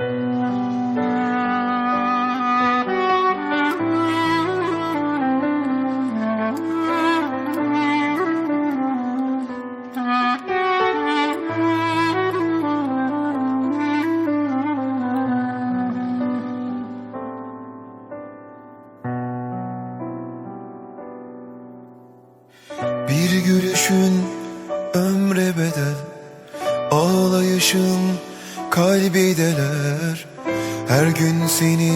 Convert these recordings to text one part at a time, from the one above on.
Bir gülüşün ömre bedel Ağlayışın kalbi deler Her gün seni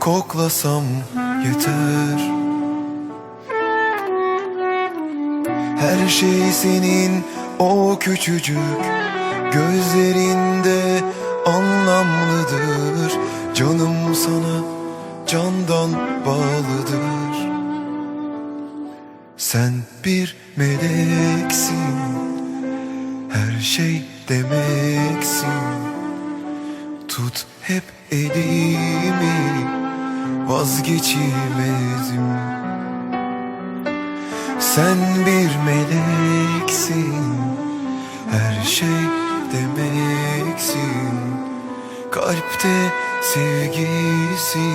koklasam yeter. Her şey senin o küçücük gözlerinde anlamlıdır. Canım sana candan bağlıdır. Sen bir meleksin Her şey demeksin Tut hep elimi Vazgeçilmezim Sen bir meleksin Her şey demeksin. Kalpte sevgisi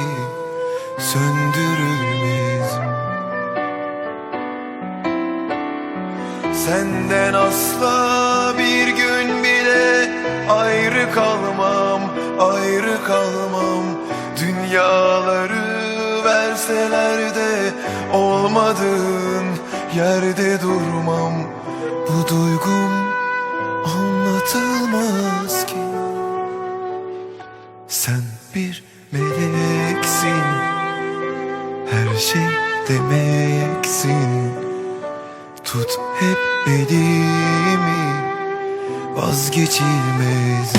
Söndürülmez. Senden asla bir gün bile ayrı kalmam, ayrı kalmam. Dünyaları verseler de olmadığın yerde durmam. Bu duygum anlatılmaz ki. Sen bir meleksin. Her şey demeksin. Tut hep elimi Vazgeçilmez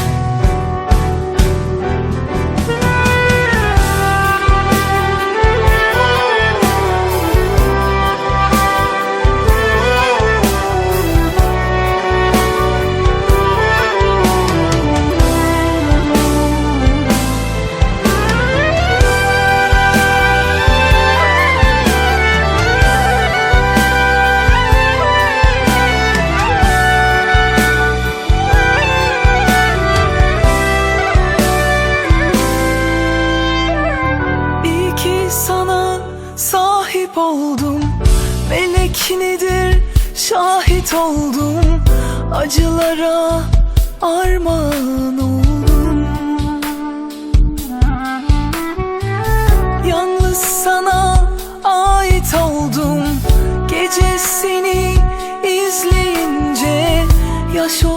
Melek nedir? Şahit oldum. Acılara armağan oldum. Yalnız sana ait oldum. Gece seni izleyince yaş oldum